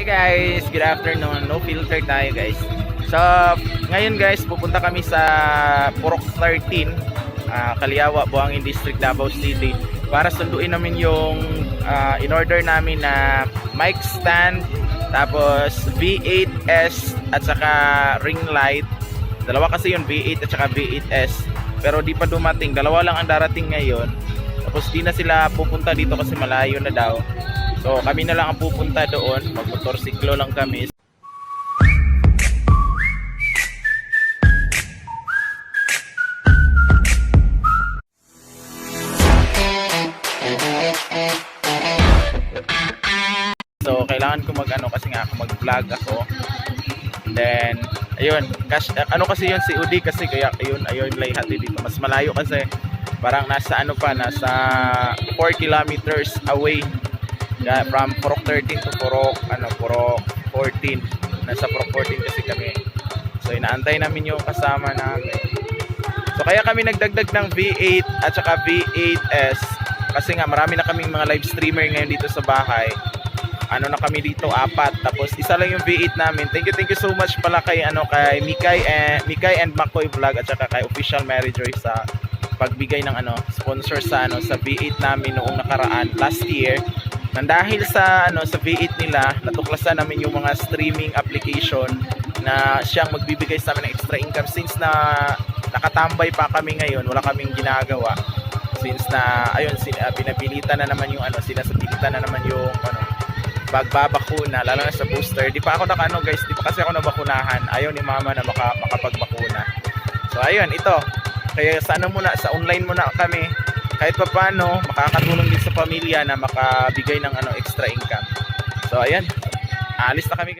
Hey guys, good afternoon. No filter tayo guys. So, ngayon guys, pupunta kami sa Purok 13, ah, Kaliawa, Buangin District, Davao City para sunduin namin yung ah, in-order namin na mic stand, tapos V8S at saka ring light. Dalawa kasi yun, V8 at saka V8S. Pero di pa dumating, dalawa lang ang darating ngayon. Tapos di na sila pupunta dito kasi malayo na daw. So kami na lang ang pupunta doon, magmotorsiklo lang kami. So kailangan ko mag ano kasi nga ako mag-vlog ako. And then ayun, kas, ano kasi yun si Udi kasi kaya ayun ayun lay hati dito. Mas malayo kasi parang nasa ano pa nasa 4 kilometers away from Purok 13 to Purok, ano, Purok 14. Nasa Purok 14 kasi kami. So, inaantay namin yung kasama namin. So, kaya kami nagdagdag ng V8 at saka V8S. Kasi nga, marami na kaming mga live streamer ngayon dito sa bahay. Ano na kami dito, apat. Tapos, isa lang yung V8 namin. Thank you, thank you so much pala kay, ano, kay Mikay and, Mikay and Makoy Vlog at saka kay Official Mary Joy sa pagbigay ng ano sponsor sa ano sa V8 namin noong nakaraan last year nang dahil sa ano sa V8 nila natuklasan namin yung mga streaming application na siyang magbibigay sa amin ng extra income. Since na nakatambay pa kami ngayon wala kaming ginagawa. Since na ayun sin, uh, pinapilitan na naman yung ano sinasabilitan na naman yung ano pagbabakuna lalo na sa booster. Di pa ako naka ano guys di pa kasi ako nabakunahan. Ayaw ni mama na maka, makapagbakuna. So ayun ito. Kaya sa ano muna sa online muna kami kahit pa paano makakatulong din sa pamilya na makabigay ng ano extra income. So ayan. Alis na kami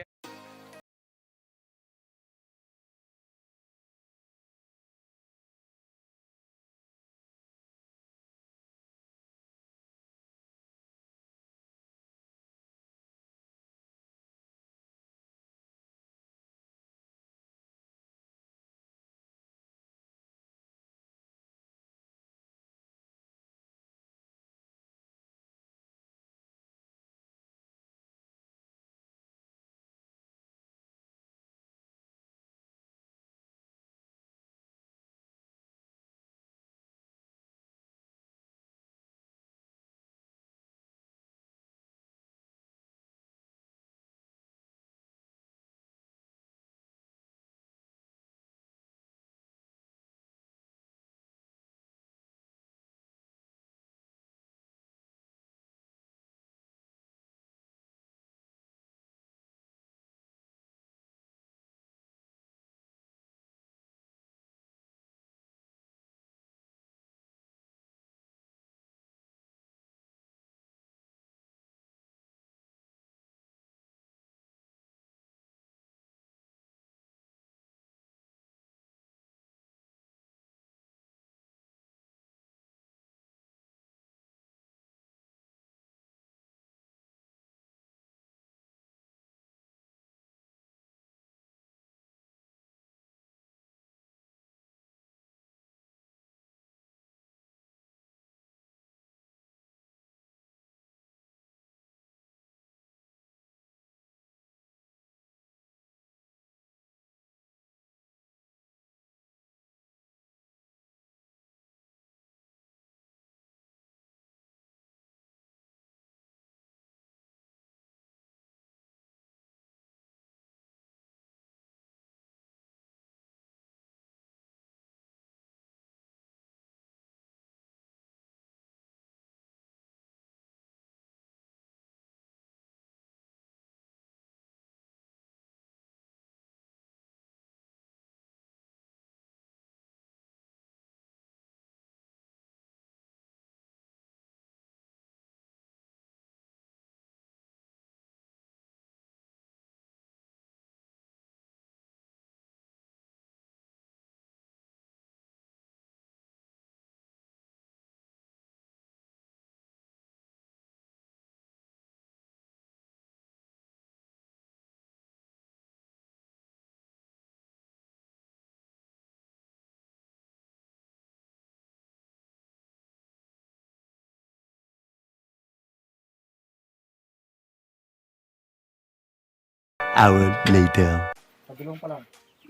hour later. Pagulong pa lang.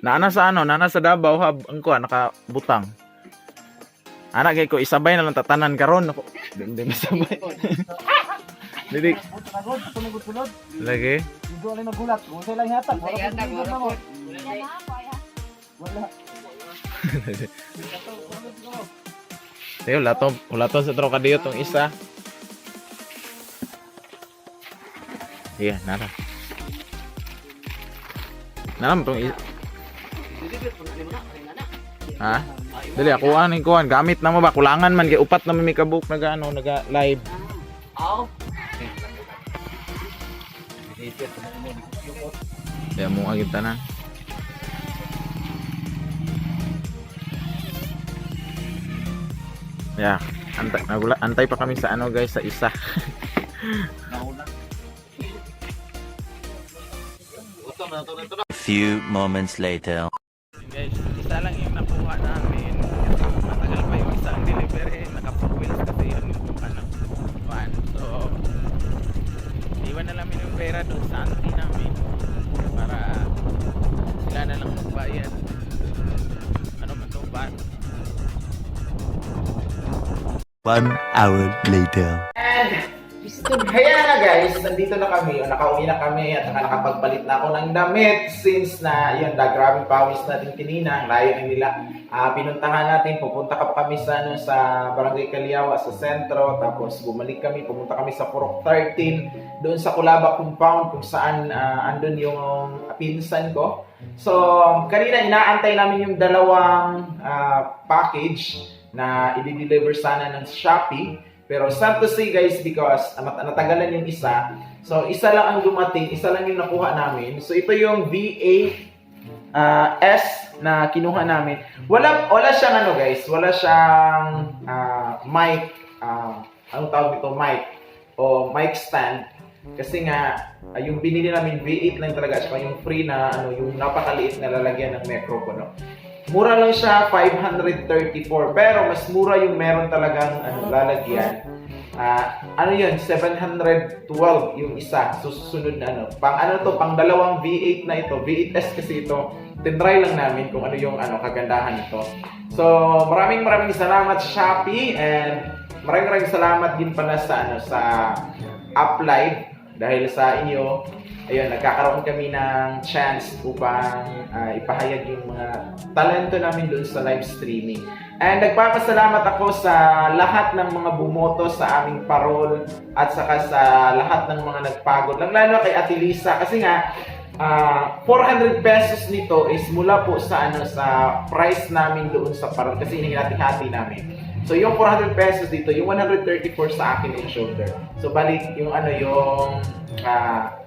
Naana sa ano, naana sa Davao hab ang kuha nakabutang. Anak kay ko isabay na lang tatanan karon ako. Hindi masabay. Dili lagi. Hindi alay nagulat. Sa'yo lang yata. Wala. Tayo lato, wala to sa trokadilyo tong isa. Iya, nara. Naram tong. Ha? Dali ako aning kuan, gamit na mo ba kulangan man kay upat na may kabuk naga ano, naga live. Aw. Kaya mo agad tanan. Yeah, antay, nagula, antay pa kami sa ano guys, sa isa. A few moments later. Guys, isa lang yung nakuha namin. Matagal pa yung isang delivery. Naka-four wheels kasi yun yung ano, one. So, iwan na namin yung pera doon sa auntie namin. Para sila na lang magbayad. Ano man itong van? One hour later. Kaya na guys, nandito na kami, o nakauwi na kami at saka nakapagpalit na ako ng damit since na yun, na grabing pawis natin kinina, ang layo na nila. Ah, pinuntahan natin, pupunta ka pa kami sa, ano, sa Barangay Caliawa sa sentro, tapos bumalik kami, pumunta kami sa Purok 13, doon sa Kulaba Compound kung saan ah, andun yung pinsan ko. So, kanina inaantay namin yung dalawang ah, package na i-deliver sana ng Shopee. Pero sad to say guys because uh, nat- natagalan yung isa. So isa lang ang dumating, isa lang yung nakuha namin. So ito yung V8 uh, S na kinuha namin. Wala wala siyang ano guys, wala siyang uh, mic uh, anong tawag ito mic o mic stand kasi nga uh, yung binili namin V8 lang talaga siya yung free na ano yung napakaliit na lalagyan ng microphone. No? Mura lang siya, 534. Pero mas mura yung meron talagang ano, lalagyan. Ah, ano yun, 712 yung isa. Susunod na ano. Pang ano to, pang dalawang V8 na ito. V8S kasi ito. Tinry lang namin kung ano yung ano, kagandahan nito. So, maraming maraming salamat Shopee and maraming maraming salamat din pala sa ano sa Uplive dahil sa inyo ayun, nagkakaroon kami ng chance upang ah, ipahayag yung mga talento namin doon sa live streaming. And nagpapasalamat ako sa lahat ng mga bumoto sa aming parol at saka sa lahat ng mga nagpagod. Lalo kay Ate Lisa kasi nga ah, 400 pesos nito is mula po sa ano sa price namin doon sa parol kasi hinati-hati namin. So yung 400 pesos dito, yung 134 sa akin yung shoulder. So balik yung ano yung ah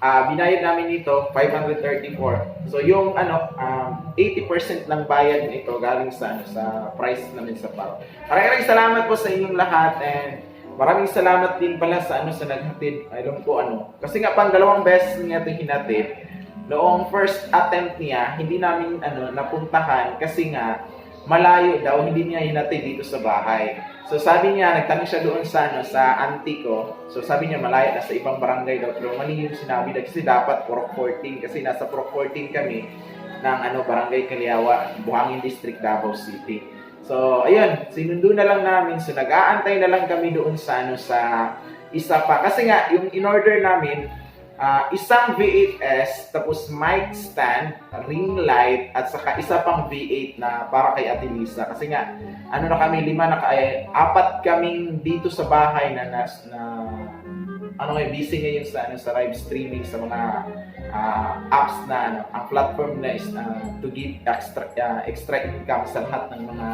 Ah, binayad namin dito 534. So yung ano um, 80% lang bayad nito galing sa ano sa price namin sa paro. Maraming salamat po sa inyong lahat and maraming salamat din pala sa ano sa naghatid. Alam ko ano. Kasi nga pang dalawang beses niya ito hinatid. Noong first attempt niya, hindi namin ano napuntahan kasi nga malayo daw hindi niya hinatid dito sa bahay. So sabi niya, nagtanong siya doon sa ano, sa auntie ko. So sabi niya malayo na sa ibang barangay daw. Pero mali yung sinabi niya kasi dapat Purok 14 kasi nasa Purok 14 kami ng ano Barangay Caliawa, Buhangin District, Davao City. So ayun, sinundo na lang namin. So nag-aantay na lang kami doon sa ano sa isa pa kasi nga yung in-order namin ah, isang V8S, tapos mic stand, ring light, at saka isa pang V8 na para kay Ate Lisa. Kasi nga, ano na kami, lima na ka, eh, apat kaming dito sa bahay na, na, na ano ngayon, busy ngayon sa, ano, sa live streaming sa mga ah, apps na, ano, ang platform na is ah, to give extra, ah, extra income sa lahat ng mga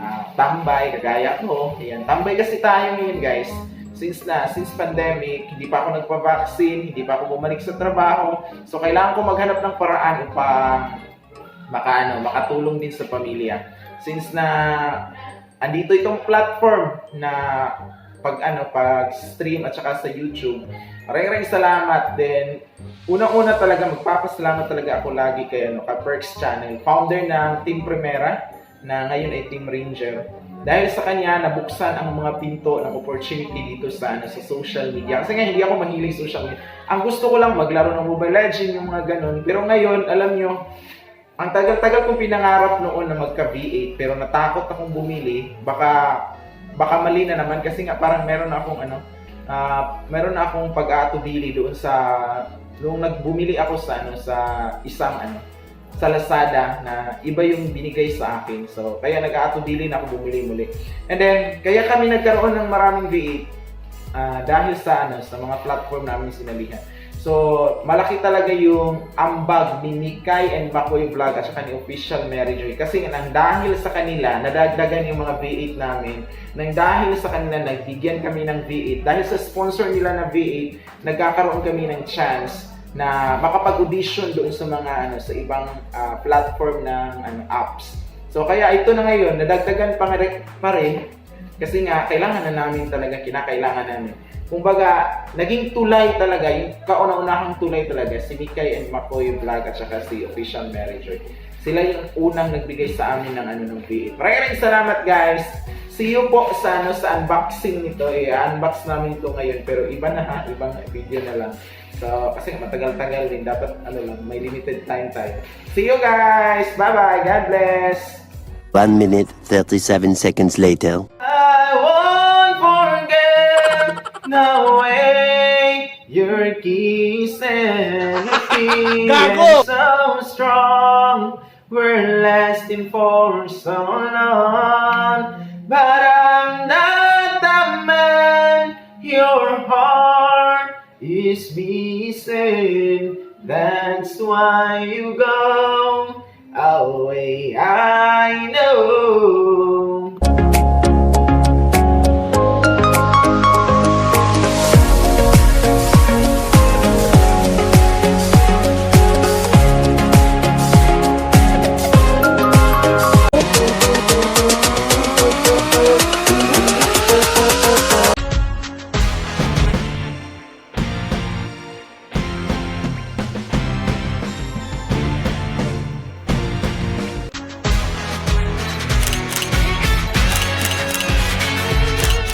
ah, tambay, kagaya ko. Ayan, tambay kasi tayo ngayon guys since na since pandemic, hindi pa ako nagpa-vaccine, hindi pa ako bumalik sa trabaho. So kailangan ko maghanap ng paraan upang maka ano, makatulong din sa pamilya. Since na andito itong platform na pag ano, pag stream at saka sa YouTube. Maraming salamat din. Unang-una talaga magpapasalamat talaga ako lagi kay ano, ka Perks Channel, founder ng Team Primera na ngayon ay Team Ranger. Dahil sa kanya nabuksan ang mga pinto ng opportunity dito sa ano sa social media. Kasi nga hindi ako mahilig social media. Ang gusto ko lang maglaro ng Mobile Legends yung mga ganun. Pero ngayon, alam nyo, ang tagal-tagal kong pinangarap noon na magka V8 pero natakot akong bumili. Baka baka mali na naman kasi nga parang meron akong ano, ah, meron na akong pag-aatubili doon sa nung nagbumili ako sa ano sa isang ano sa Lazada na iba yung binigay sa akin. So, kaya nag-aatubili na ako bumili muli. And then, kaya kami nagkaroon ng maraming V8 ah, dahil sa ano sa mga platform namin sinalihan. So, malaki talaga yung ambag ni Mikay and Makoy Vlog at saka ni Official Joy. Kasi nang dahil sa kanila, nadagdagan yung mga V8 namin. Nang dahil sa kanila, nagbigyan kami ng V8. Dahil sa sponsor nila na V8, nagkakaroon kami ng chance na makapag-audition doon sa mga ano sa ibang ah, platform ng ano, apps. So kaya ito na ngayon, nadagdagan pa, pa rin kasi nga kailangan na namin talaga, kinakailangan namin. Kumbaga, naging tulay talaga, yung kauna-unahang tulay talaga, si Mikay and Makoy Vlog at saka si Official Manager. Sila yung unang nagbigay sa amin ng ano ng V8. Maraming salamat guys! See you po sa ano sa unboxing nito. I-unbox namin ito ngayon pero iba na ha, ibang video na lang. So, kasi matagal-tagal din. Dapat, ano lang, may limited time tayo. See you guys! Bye-bye! God bless! 1 minute 37 seconds later. I won't forget the way your kiss and your feeling so strong. We're lasting for so long, but I'm not the man your heart is missing. That's why you go oh, away. I know